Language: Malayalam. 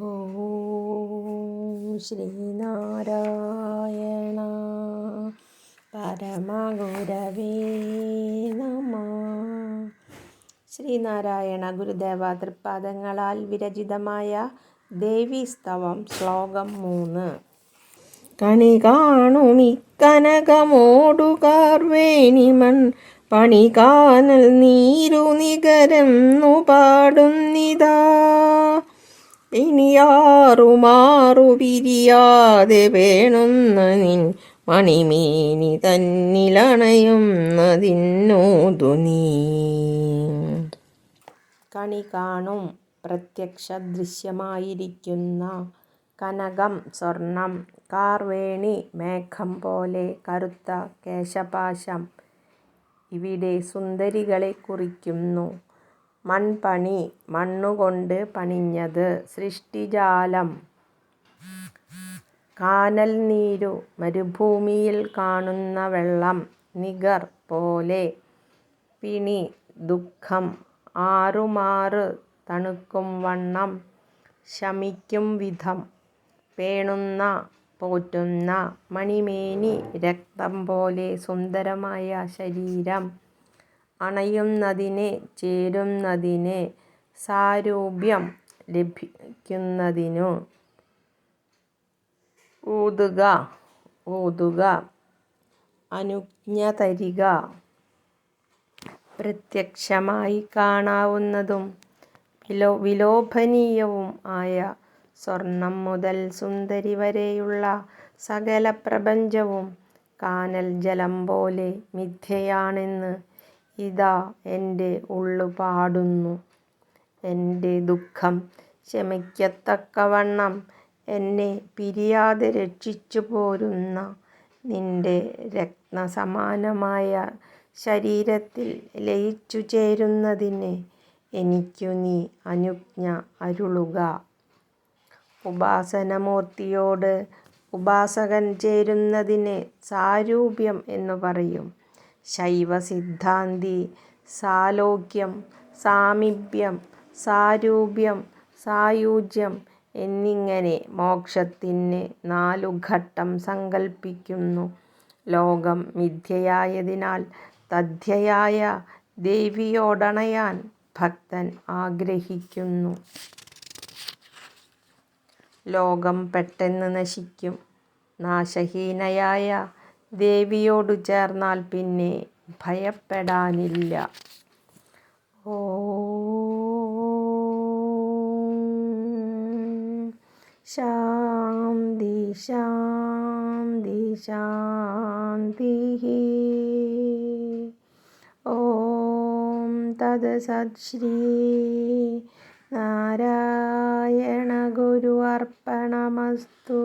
ഓം ശ്രീനാരായണ. പരമഗുരവേ നമ. ശ്രീനാരായണ ഗുരുദേവ തൃപ്പാദങ്ങളാൽ വിരചിതമായ ദേവീസ്തവം ശ്ലോകം മൂന്ന്. കണി കാണുമിക്കനകമോടുകാർവേണിമൺ പണി കാനൽ നീരു നികരം പാടുന്നിതാ ഇനിയാറുമാറു പിരിയാതെ വേണുന്ന നിൻ മണിമേനി തന്നിലണയുന്നതിന്നോതു നീ. കണി കാണും പ്രത്യക്ഷ ദൃശ്യമായിരിക്കുന്ന കനകം സ്വർണം കാർവേണി മേഘം പോലെ കറുത്ത കേശപാശം. ഇവിടെ സുന്ദരികളെ കുറിക്കുന്നു. മൺപണി മണ്ണുകൊണ്ട് പണിഞ്ഞത് സൃഷ്ടിജാലം. കാനൽ നീരു മരുഭൂമിയിൽ കാണുന്ന വെള്ളം നിഗർ പോലെ പിണി ദുഃഖം ആറുമാറ് തണുക്കും വണ്ണം ശമിക്കും വിധം. പേണുന്ന പോറ്റുന്ന മണിമേനി രക്തം പോലെ സുന്ദരമായ ശരീരം. അണയുന്നതിന് ചേരുന്നതിന് സാരൂപ്യം ലഭിക്കുന്നതിനു. ഊതുക ഊതുക അനുജ്ഞ തരിക പ്രത്യക്ഷമായി കാണാവുന്നതും വിലോ വിലോഭനീയവും ആയ സ്വർണം മുതൽ സുന്ദരി വരെയുള്ള സകല പ്രപഞ്ചവും കാനൽ ജലം പോലെ മിഥ്യയാണെന്ന് ഇതാ എന്റെ ഉള്ളു പാടുന്നു. എന്റെ ദുഃഖം ശമിക്കത്തക്കവണ്ണം എന്നെ പിരിയാതെ രക്ഷിച്ചു പോരുന്ന നിന്റെ രത്നസമാനമായ ശരീരത്തിൽ ലയിച്ചു ചേരുന്നതിന് എനിക്കു നീ അനുജ്ഞ അരുളുക. ഉപാസനമൂർത്തിയോട് ഉപാസകൻ ചേരുന്നതിന് സാരൂപ്യം എന്നു പറയും. ശൈവസിദ്ധാന്തി സാലോക്യം സാമീപ്യം സാരൂപ്യം സായുജ്യം എന്നിങ്ങനെ മോക്ഷത്തിന് നാലു ഘട്ടം സങ്കൽപ്പിക്കുന്നു. ലോകം മിഥ്യയായതിനാൽ തഥ്യയായ ദേവിയോടണയാൻ ഭക്തൻ ആഗ്രഹിക്കുന്നു. ലോകം പെട്ടെന്ന് നശിക്കും. നാശഹീനയായ ദേവിയോടു ചേർന്നാൽ പിന്നെ ഭയപ്പെടാനില്ല. ശാന്തി ശാന്തി ശാന്തി. ഓം തത് സത്ശ്രീ നാരായണ ഗുരു അർപ്പണമസ്തു.